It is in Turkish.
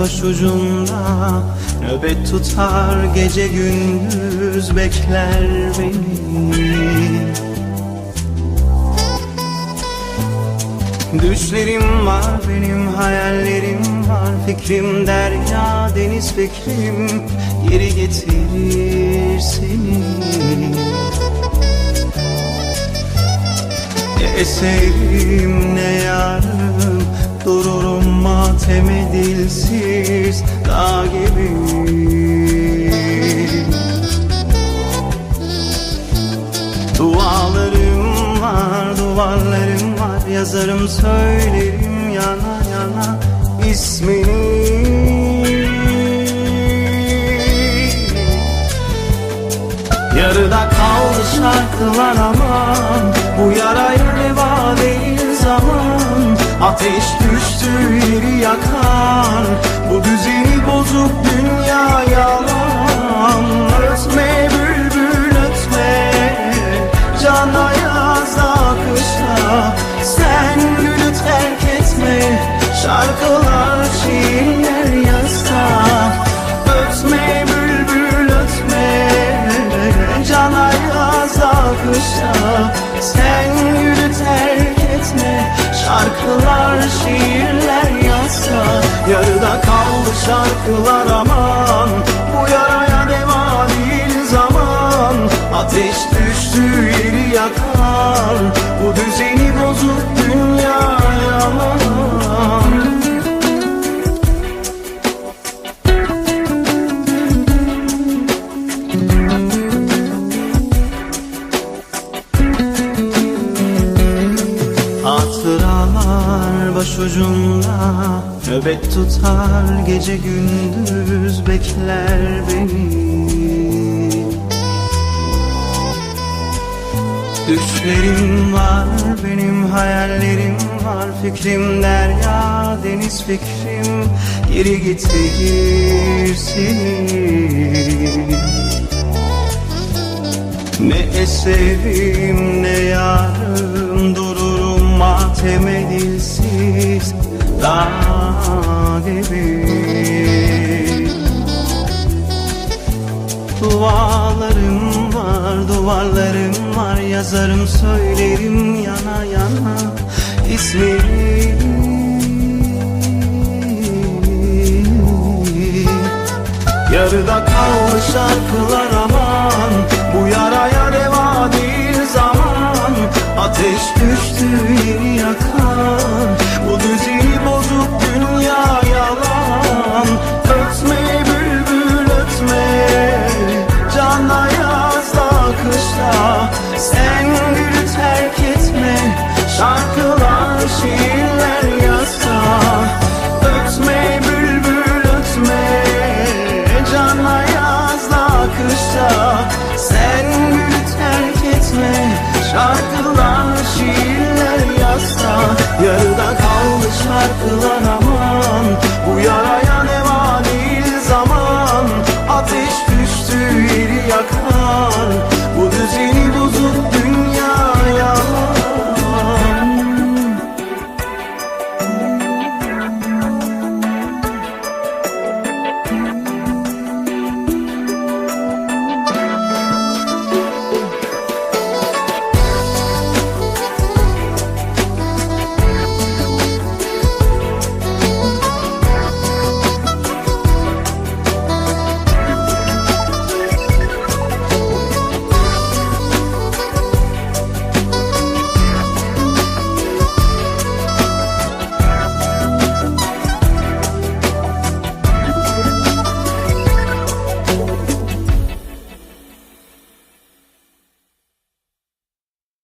başucumda. Nöbet tutar gece gündüz bekler beni. Düşlerim var benim hayallerim var. Fikrim derya deniz fikrim. Geri getirir seni. Ne eserim ne yarım dilsiz Dağ gibi. Dualarım var, duvarlarım var Yazarım söylerim yana yana ismini. Yarıda kaldı şarkılar aman Bu yaraya değil zaman Ateş düştü yeri yakar. Bu düzeni bozuk dünya yalan Ötme bülbül ötme. Cana yazda kışta Sen gülü terk etme. Şarkılar şarkılar aman Bu yaraya deva değil zaman. Ateş düştü yeri yakar Başucumda Nöbet tutar gece gündüz bekler beni. Düşlerim var benim hayallerim var. Fikrim derya deniz fikrim. Geri getirir seni ne eserim Mateme dilsiz Dağ gibi. Dualarım var duvarlarım var Yazarım söylerim yana yana ismini Yarıda kalmış şarkılar aman Ateş düştü yakar Bu düzeni bozuk dünya yalan. Ötme bülbül ötme. Cana yazda kışta Sen gülü terk etme. Şarkılar şiirler yazsa. Ötme bülbül ötme. Cana yazda kışta Sen gülü terk etme Şarkılar şiirler yazsa Yarıda kaldı şarkılar aman